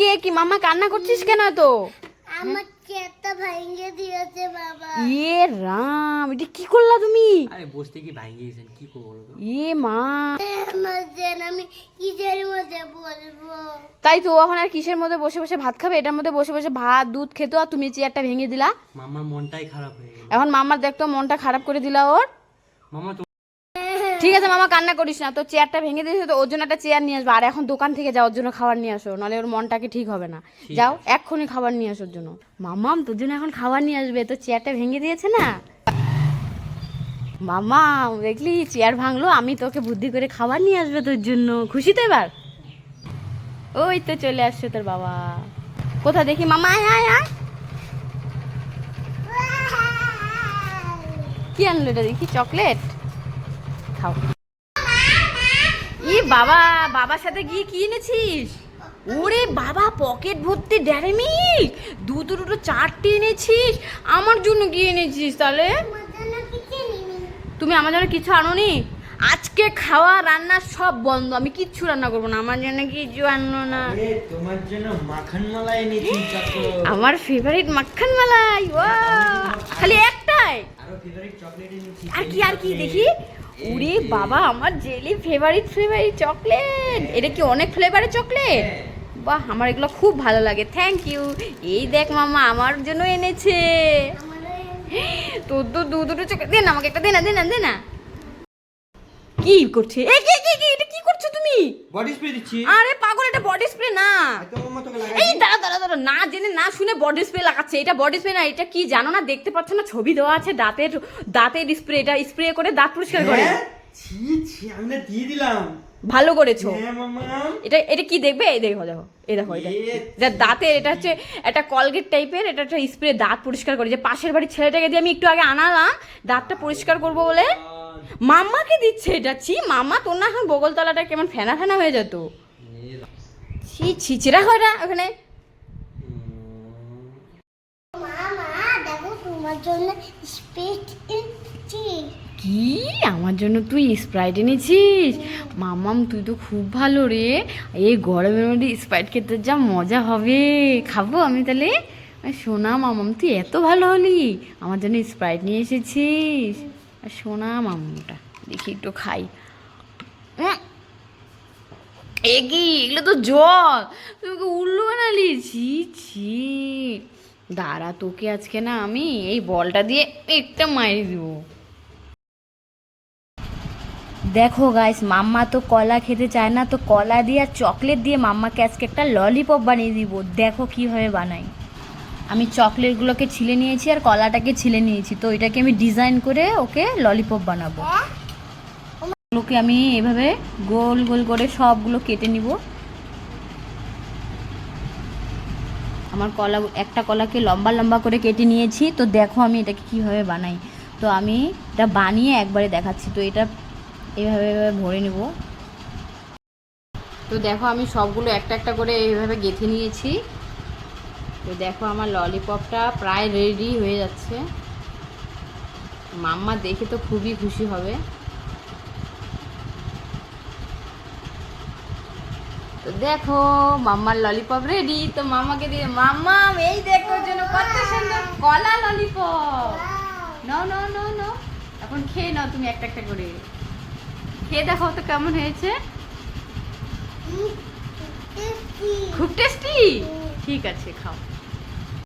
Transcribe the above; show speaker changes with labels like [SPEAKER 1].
[SPEAKER 1] কি কি মামা কান্না করছিস কেন তো
[SPEAKER 2] আমার চেয়ারটা ভেঙে দিয়েছে বাবা।
[SPEAKER 1] এ রাম এটা কি করলা তুমি?
[SPEAKER 3] আরে বসতে কি ভাঙিয়ে গেছেন কি করব বলো তো?
[SPEAKER 1] এ মা।
[SPEAKER 2] আমার যেন আমি কিসের মধ্যে বলব?
[SPEAKER 1] তাই তো এখন আর কিসের মধ্যে বসে বসে ভাত খাবে? এটার মধ্যে বসে বসে ভাত দুধ খেতো আর তুমি চেয়ারটা ভেঙে দিলা।
[SPEAKER 3] মামার মনটাই খারাপ হয়ে গেল।
[SPEAKER 1] এখন মামার দেখতো মনটা খারাপ করে দিলা ওর।
[SPEAKER 3] মামা
[SPEAKER 1] ঠিক আছে মামা কান্না করিস না। তো চেয়ারটা ভেঙে দিয়েছে তো ওর জন্য একটা চেয়ার নিয়ে আসব। আর এখন দোকান থেকে যাও ওর জন্য খাবার নিয়ে আসো নাহলে ওর মনটাকে ঠিক হবে না। যাও এক্ষুনি খাবার নিয়ে আসো ওর জন্য। মামাম তোর জন্য এখন খাবার নিয়ে আসবে। তো চেয়ারটা ভেঙে দিয়েছে না? মামা দেখলি চেয়ার ভাঙলো আমি তোকে বুদ্ধি করে খাবার নিয়ে আসবে তোর জন্য। খুশি তো এবার? ওই তো চলে আসছে তোর বাবা। কোথা দেখি? মামা আয় আয় আয়। কি আনলো এটা দেখি? চকলেট? খাও। ই বাবা বাবার সাথে গিয়ে কি এনেছিস? ওরে বাবা পকেট ভর্তি ড্যারি মিল্ক দুটো দুটো চারটে এনেছিস। আমার জন্য কি এনেছিস তাহলে? তুমি আমার জন্য কিছু আনোনি? আজকে খাওয়া রান্না সব বন্ধ। আমি কিচ্ছু রান্না করব না। আমার জন্য কিছু আনো না।
[SPEAKER 3] তোমার জন্য মাখন মালাই এনেছি
[SPEAKER 1] আমার ফেভারিট মাখন মালাই ও খালি একটাই
[SPEAKER 3] এনেছি
[SPEAKER 1] আর কি আর কি দেখি? ওরে বাবা আমার জেলি ফেভারিট ফেভারিট চকলেট এটা কি অনেক ফ্লেভারের চকলেট বাহ আমার এগুলো খুব ভালো লাগে। থ্যাংক ইউ এই দেখ মামা আমার জন্য এনেছে। তোর তো দু দুটো চকলেট দে না আমাকে একটা দে না দে না দে না। কি করছে? এ কি কি কি এটা কি করছ তুমি?
[SPEAKER 3] বডি স্প্রে দিচ্ছি।
[SPEAKER 1] আরে পাগল এটা বডি স্প্রে না। না জেনে না শুনে বডি স্প্রে লাগাচ্ছে। এটা বডি স্প্রে না এটা কি জানো না? দেখতে পাচ্ছ না? ছবি দেওয়া আছে দাঁতের দাঁতের স্প্রে এটা স্প্রে করে দাঁত পরিষ্কার করে।
[SPEAKER 3] হ্যাঁ? ছি ছি আমি না দিয়ে দিলাম।
[SPEAKER 1] ভালো করেছ।
[SPEAKER 3] হ্যাঁ
[SPEAKER 1] এটা এটা কি দেখবে? এই দেখো দেখো এই দেখো এটা। এটা দাঁতের এটা হচ্ছে একটা কলগেট টাইপের এটা একটা স্প্রে দাঁত পরিষ্কার করে। যে পাশের বাড়ির ছেলেটাকে দিয়ে আমি একটু আগে আনালাম দাঁতটা পরিষ্কার করব বলে। মাম্মাকে দিচ্ছে এটা। ছি মাম্মা তোর না এখন বগলতলাটা কেমন ফেনা ফেনা হয়ে যেত। ছি ছিচিরা হয় না ওখানে।
[SPEAKER 2] জন্য স্পিড এনেছি
[SPEAKER 1] কি? আমার জন্য তুই স্প্রাইট এনেছিস? মামাম, তুই তো খুব ভালো রে। এই গরমের মধ্যে স্প্রাইট খেতে যা মজা হবে। খাব আমি তাহলে? সোনা মামাম, তুই এত ভালো হলি। আমার জন্য স্প্রাইট নিয়ে এসেছিস। আর সোনা মামামটা, দেখি একটু খাই। এ কি এগুলো তো জল। তুই উল্লু বানালি? ছি ছি। দাঁড়া তোকে আজকে না আমি এই বলটা দিয়ে একটা মারি দেবো। দেখো গাইস মাম্মা তো কলা খেতে চায় না তো কলা দিয়ে আর চকলেট দিয়ে মাম্মাকে আজকে একটা ললিপপ বানিয়ে দিব। দেখো কীভাবে বানাই। আমি চকলেটগুলোকে ছিলে নিয়েছি আর কলাটাকে ছিলে নিয়েছি তো এটাকে আমি ডিজাইন করে ওকে ললিপপ বানাবো। ওগুলোকে আমি এভাবে গোল গোল করে সবগুলো কেটে নিব। আমার কলা, একটা কলাকে লম্বা লম্বা করে কেটে নিয়েছি। তো দেখো আমি এটাকে কীভাবে বানাই। তো আমি এটা বানিয়ে একবারে দেখাচ্ছি। তো এটা এইভাবে এভাবে ভরে নেব। তো দেখো আমি সবগুলো একটা একটা করে এইভাবে গেঁথে নিয়েছি। তো দেখো আমার ললিপপটা প্রায় রেডি হয়ে যাচ্ছে। মাম্মা দেখে তো খুবই খুশি হবে। তো দেখো মাম্মার ললিপপ রেডি তো মামাকে দিয়ে মাম্মা এই দেখো যেন জন্য কত সুন্দর কলা ললিপপ নাও নাও নাও নাও। এখন খেয়ে নাও তুমি একটা একটা করে। খেয়ে দেখো তো কেমন হয়েছে? খুব টেস্টি ঠিক আছে খাও।